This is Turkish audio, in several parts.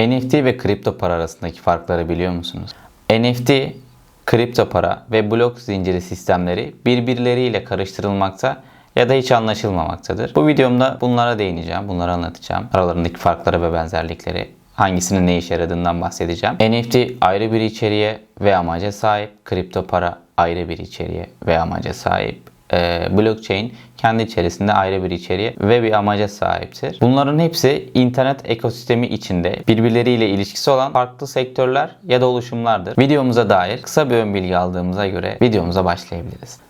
NFT ve kripto para arasındaki farkları biliyor musunuz? NFT, kripto para ve blok zinciri sistemleri birbirleriyle karıştırılmakta ya da hiç anlaşılmamaktadır. Bu videomda bunlara değineceğim, bunları anlatacağım. Aralarındaki farkları ve benzerlikleri, hangisinin ne işe yaradığından bahsedeceğim. NFT ayrı bir içeriğe ve amaca sahip, kripto para ayrı bir içeriğe ve amaca sahip. Ee, blockchain kendi içerisinde ayrı bir içeriğe ve bir amaca sahiptir. Bunların hepsi internet ekosistemi içinde birbirleriyle ilişkisi olan farklı sektörler ya da oluşumlardır. Videomuza dair kısa bir ön bilgi aldığımıza göre videomuza başlayabiliriz.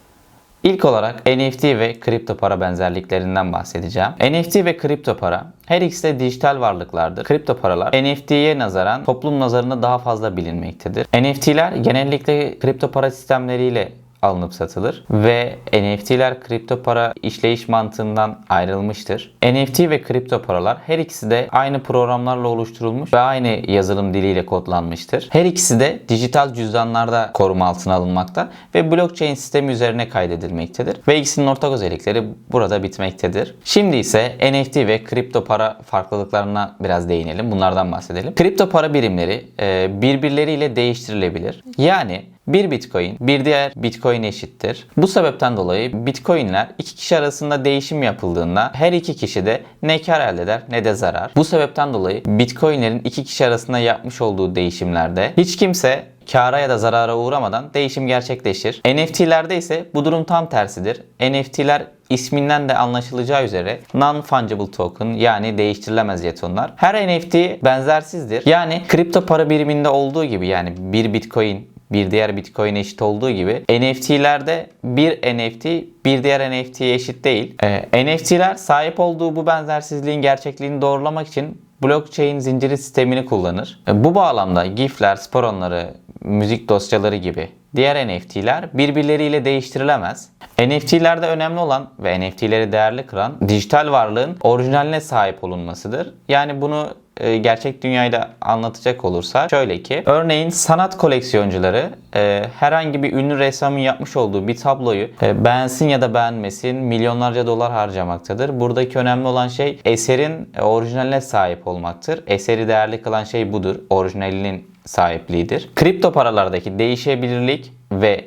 İlk olarak NFT ve kripto para benzerliklerinden bahsedeceğim. NFT ve kripto para her ikisi de dijital varlıklardır. Kripto paralar NFT'ye nazaran toplum nazarında daha fazla bilinmektedir. NFT'ler genellikle kripto para sistemleriyle alınıp satılır ve NFT'ler kripto para işleyiş mantığından ayrılmıştır. NFT ve kripto paralar her ikisi de aynı programlarla oluşturulmuş ve aynı yazılım diliyle kodlanmıştır. Her ikisi de dijital cüzdanlarda koruma altına alınmakta ve blockchain sistemi üzerine kaydedilmektedir. Ve ikisinin ortak özellikleri burada bitmektedir. Şimdi ise NFT ve kripto para farklılıklarına biraz değinelim. Bunlardan bahsedelim. Kripto para birimleri e, birbirleriyle değiştirilebilir. Yani bir Bitcoin bir diğer Bitcoin eşittir. Bu sebepten dolayı Bitcoin'ler iki kişi arasında değişim yapıldığında her iki kişi de ne kar elde eder ne de zarar. Bu sebepten dolayı Bitcoin'lerin iki kişi arasında yapmış olduğu değişimlerde hiç kimse kara ya da zarara uğramadan değişim gerçekleşir. NFT'lerde ise bu durum tam tersidir. NFT'ler isminden de anlaşılacağı üzere non-fungible token yani değiştirilemez jetonlar. Her NFT benzersizdir. Yani kripto para biriminde olduğu gibi yani bir Bitcoin bir diğer Bitcoin eşit olduğu gibi NFT'lerde bir NFT bir diğer NFT'ye eşit değil. Ee, NFT'ler sahip olduğu bu benzersizliğin gerçekliğini doğrulamak için blockchain zinciri sistemini kullanır. Ee, bu bağlamda GIF'ler, sporonları, müzik dosyaları gibi diğer NFT'ler birbirleriyle değiştirilemez. NFT'lerde önemli olan ve NFT'leri değerli kılan dijital varlığın orijinaline sahip olunmasıdır. Yani bunu e, gerçek dünyayla anlatacak olursa şöyle ki örneğin sanat koleksiyoncuları e, herhangi bir ünlü ressamın yapmış olduğu bir tabloyu e, beğensin ya da beğenmesin milyonlarca dolar harcamaktadır. Buradaki önemli olan şey eserin e, orijinaline sahip olmaktır. Eseri değerli kılan şey budur. Orijinalinin sahipliğidir. Kripto paralardaki değişebilirlik ve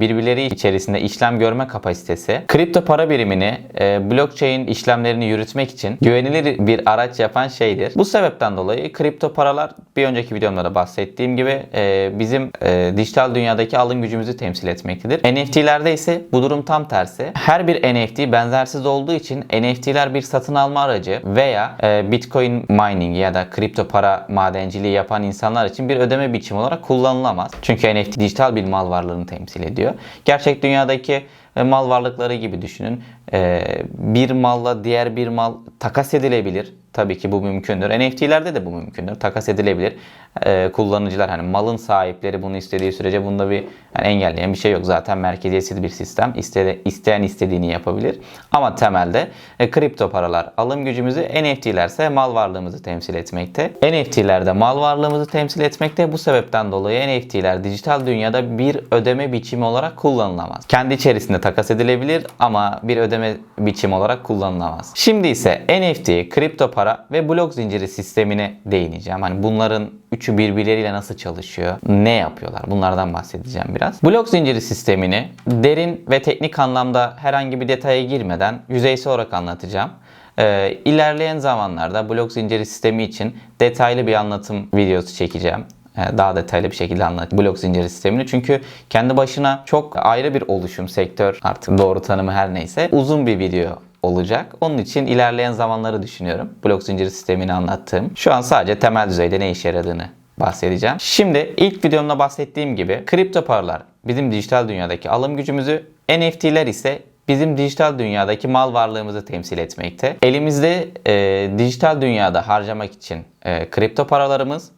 birbirleri içerisinde işlem görme kapasitesi kripto para birimini e, blockchain işlemlerini yürütmek için güvenilir bir araç yapan şeydir. Bu sebepten dolayı kripto paralar bir önceki videomda bahsettiğim gibi e, bizim e, dijital dünyadaki alım gücümüzü temsil etmektedir. NFT'lerde ise bu durum tam tersi. Her bir NFT benzersiz olduğu için NFT'ler bir satın alma aracı veya e, Bitcoin mining ya da kripto para madenciliği yapan insanlar için bir ödeme biçimi olarak kullanılamaz. Çünkü NFT dijital bir mal varlığını temsil ediyor. Gerçek dünyadaki e, mal varlıkları gibi düşünün. E, bir malla diğer bir mal takas edilebilir. Tabii ki bu mümkündür. NFT'lerde de bu mümkündür. Takas edilebilir. Ee, kullanıcılar hani malın sahipleri bunu istediği sürece bunda bir yani engelleyen bir şey yok. Zaten merkeziyetsiz bir sistem. İste, isteyen istediğini yapabilir. Ama temelde e, kripto paralar alım gücümüzü, NFT'ler ise mal varlığımızı temsil etmekte. NFT'lerde mal varlığımızı temsil etmekte. Bu sebepten dolayı NFT'ler dijital dünyada bir ödeme biçimi olarak kullanılamaz. Kendi içerisinde takas edilebilir ama bir ödeme biçimi olarak kullanılamaz. Şimdi ise NFT, kripto para ve blok zinciri sistemine değineceğim. Hani bunların üçü birbirleriyle nasıl çalışıyor, ne yapıyorlar bunlardan bahsedeceğim biraz. Blok zinciri sistemini derin ve teknik anlamda herhangi bir detaya girmeden yüzeysel olarak anlatacağım. Ee, ilerleyen zamanlarda blok zinciri sistemi için detaylı bir anlatım videosu çekeceğim daha detaylı bir şekilde anlat blok zinciri sistemini. Çünkü kendi başına çok ayrı bir oluşum, sektör artık doğru tanımı her neyse uzun bir video olacak. Onun için ilerleyen zamanları düşünüyorum. Blok zinciri sistemini anlattığım. Şu an sadece temel düzeyde ne işe yaradığını bahsedeceğim. Şimdi ilk videomda bahsettiğim gibi kripto paralar bizim dijital dünyadaki alım gücümüzü, NFT'ler ise bizim dijital dünyadaki mal varlığımızı temsil etmekte. Elimizde e, dijital dünyada harcamak için e, kripto paralarımız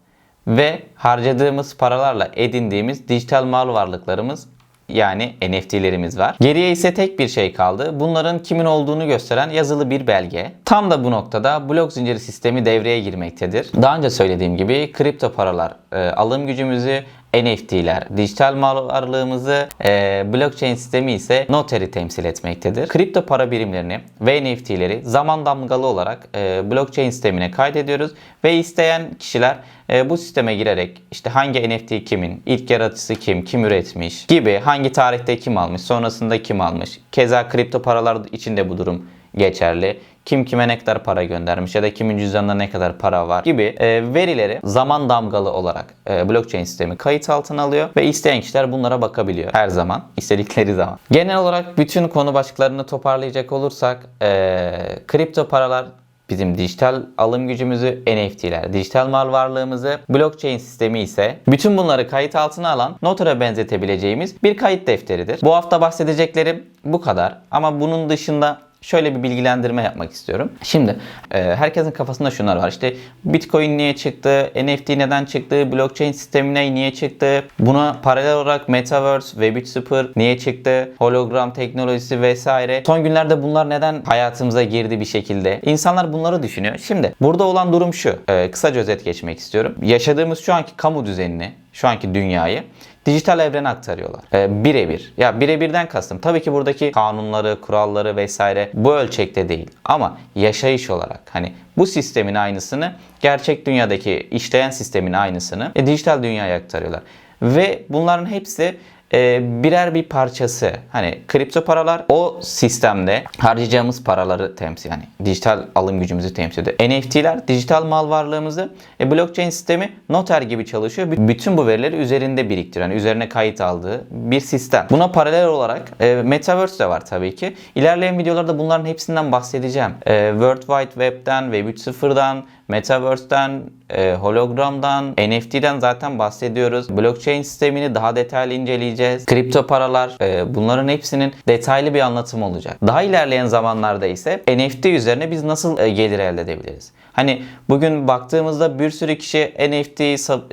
ve harcadığımız paralarla edindiğimiz dijital mal varlıklarımız yani NFT'lerimiz var. Geriye ise tek bir şey kaldı. Bunların kimin olduğunu gösteren yazılı bir belge. Tam da bu noktada blok zinciri sistemi devreye girmektedir. Daha önce söylediğim gibi kripto paralar e, alım gücümüzü, NFT'ler dijital mal varlığımızı, e, blockchain sistemi ise noteri temsil etmektedir. Kripto para birimlerini ve NFT'leri zaman damgalı olarak e, blockchain sistemine kaydediyoruz ve isteyen kişiler e, bu sisteme girerek işte hangi NFT kimin, ilk yaratıcısı kim, kim üretmiş gibi, hangi tarihte kim almış, sonrasında kim almış. Keza kripto paralar için de bu durum geçerli. Kim kime ne kadar para göndermiş ya da kimin cüzdanında ne kadar para var gibi e, verileri zaman damgalı olarak e, blockchain sistemi kayıt altına alıyor ve isteyen kişiler bunlara bakabiliyor her zaman, istedikleri zaman. Genel olarak bütün konu başlıklarını toparlayacak olursak e, kripto paralar bizim dijital alım gücümüzü NFT'ler, dijital mal varlığımızı, blockchain sistemi ise bütün bunları kayıt altına alan notere benzetebileceğimiz bir kayıt defteridir. Bu hafta bahsedeceklerim bu kadar ama bunun dışında şöyle bir bilgilendirme yapmak istiyorum. Şimdi e, herkesin kafasında şunlar var. İşte Bitcoin niye çıktı? NFT neden çıktı? Blockchain sistemine niye çıktı? Buna paralel olarak Metaverse, Web 3.0 niye çıktı? Hologram teknolojisi vesaire. Son günlerde bunlar neden hayatımıza girdi bir şekilde? İnsanlar bunları düşünüyor. Şimdi burada olan durum şu. E, kısaca özet geçmek istiyorum. Yaşadığımız şu anki kamu düzenini, şu anki dünyayı dijital evrene aktarıyorlar. Ee, birebir. Ya birebirden kastım. Tabii ki buradaki kanunları, kuralları vesaire bu ölçekte değil. Ama yaşayış olarak hani bu sistemin aynısını gerçek dünyadaki işleyen sistemin aynısını e, dijital dünyaya aktarıyorlar. Ve bunların hepsi e, birer bir parçası. Hani kripto paralar o sistemde harcayacağımız paraları temsil yani dijital alım gücümüzü temsil ediyor. NFT'ler dijital mal varlığımızı e, blockchain sistemi noter gibi çalışıyor. Bütün bu verileri üzerinde biriktiriyor. Yani üzerine kayıt aldığı bir sistem. Buna paralel olarak e, Metaverse de var tabii ki. İlerleyen videolarda bunların hepsinden bahsedeceğim. E, World Wide Web'den, Web 3.0'dan, Metaverse'den, e, hologramdan, NFT'den zaten bahsediyoruz. Blockchain sistemini daha detaylı inceleyeceğiz. Kripto paralar, e, bunların hepsinin detaylı bir anlatımı olacak. Daha ilerleyen zamanlarda ise NFT üzerine biz nasıl e, gelir elde edebiliriz? Hani bugün baktığımızda bir sürü kişi NFT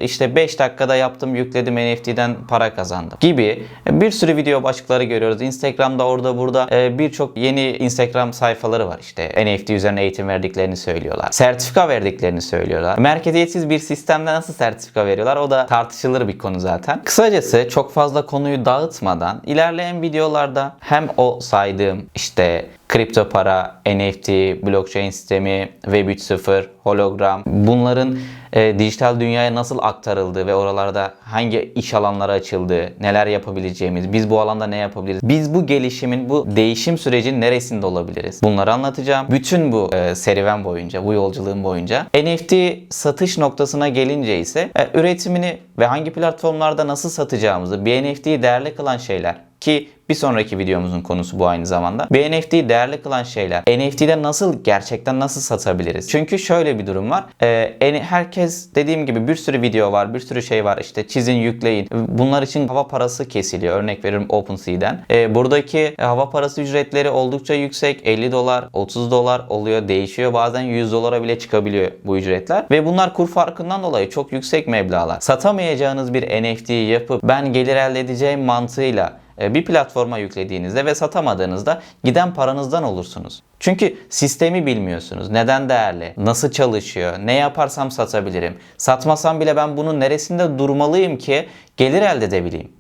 işte 5 dakikada yaptım yükledim NFT'den para kazandım gibi bir sürü video başlıkları görüyoruz. Instagram'da orada burada e, birçok yeni Instagram sayfaları var işte NFT üzerine eğitim verdiklerini söylüyorlar. Sertifika verdiklerini söylüyorlar. Merkeziyetsiz bir sistemde nasıl sertifika veriyorlar o da tartışılır bir konu zaten. Kısacası çok fazla konuyu dağıtmadan ilerleyen videolarda hem o saydığım işte kripto para, NFT, blockchain sistemi, Web 3.0, hologram bunların e, dijital dünyaya nasıl aktarıldığı ve oralarda hangi iş alanları açıldığı, neler yapabileceğimiz, biz bu alanda ne yapabiliriz? Biz bu gelişimin, bu değişim sürecinin neresinde olabiliriz? Bunları anlatacağım. Bütün bu e, serüven boyunca, bu yolculuğun boyunca. NFT satış noktasına gelince ise e, üretimini ve hangi platformlarda nasıl satacağımızı, bir NFT'yi değerli kılan şeyler ki bir sonraki videomuzun konusu bu aynı zamanda. Bir NFT'yi değerli kılan şeyler. NFT'de nasıl gerçekten nasıl satabiliriz? Çünkü şöyle bir durum var. Ee, herkes dediğim gibi bir sürü video var, bir sürü şey var. İşte çizin, yükleyin. Bunlar için hava parası kesiliyor. Örnek veriyorum OpenSea'den. Ee, buradaki hava parası ücretleri oldukça yüksek. 50 dolar, 30 dolar oluyor. Değişiyor. Bazen 100 dolara bile çıkabiliyor bu ücretler. Ve bunlar kur farkından dolayı çok yüksek meblağlar. Satamayacağınız bir NFT'yi yapıp ben gelir elde edeceğim mantığıyla bir platforma yüklediğinizde ve satamadığınızda giden paranızdan olursunuz. Çünkü sistemi bilmiyorsunuz. Neden değerli? Nasıl çalışıyor? Ne yaparsam satabilirim? Satmasam bile ben bunun neresinde durmalıyım ki gelir elde edebileyim?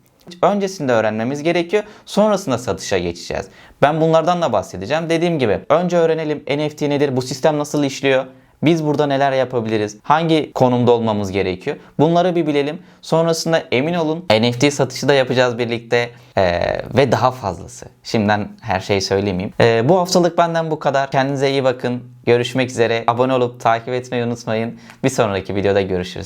Öncesinde öğrenmemiz gerekiyor. Sonrasında satışa geçeceğiz. Ben bunlardan da bahsedeceğim. Dediğim gibi önce öğrenelim NFT nedir? Bu sistem nasıl işliyor? Biz burada neler yapabiliriz? Hangi konumda olmamız gerekiyor? Bunları bir bilelim. Sonrasında emin olun NFT satışı da yapacağız birlikte Ee, ve daha fazlası. Şimdiden her şeyi söylemeyeyim. Ee, bu haftalık benden bu kadar. Kendinize iyi bakın. Görüşmek üzere. Abone olup takip etmeyi unutmayın. Bir sonraki videoda görüşürüz.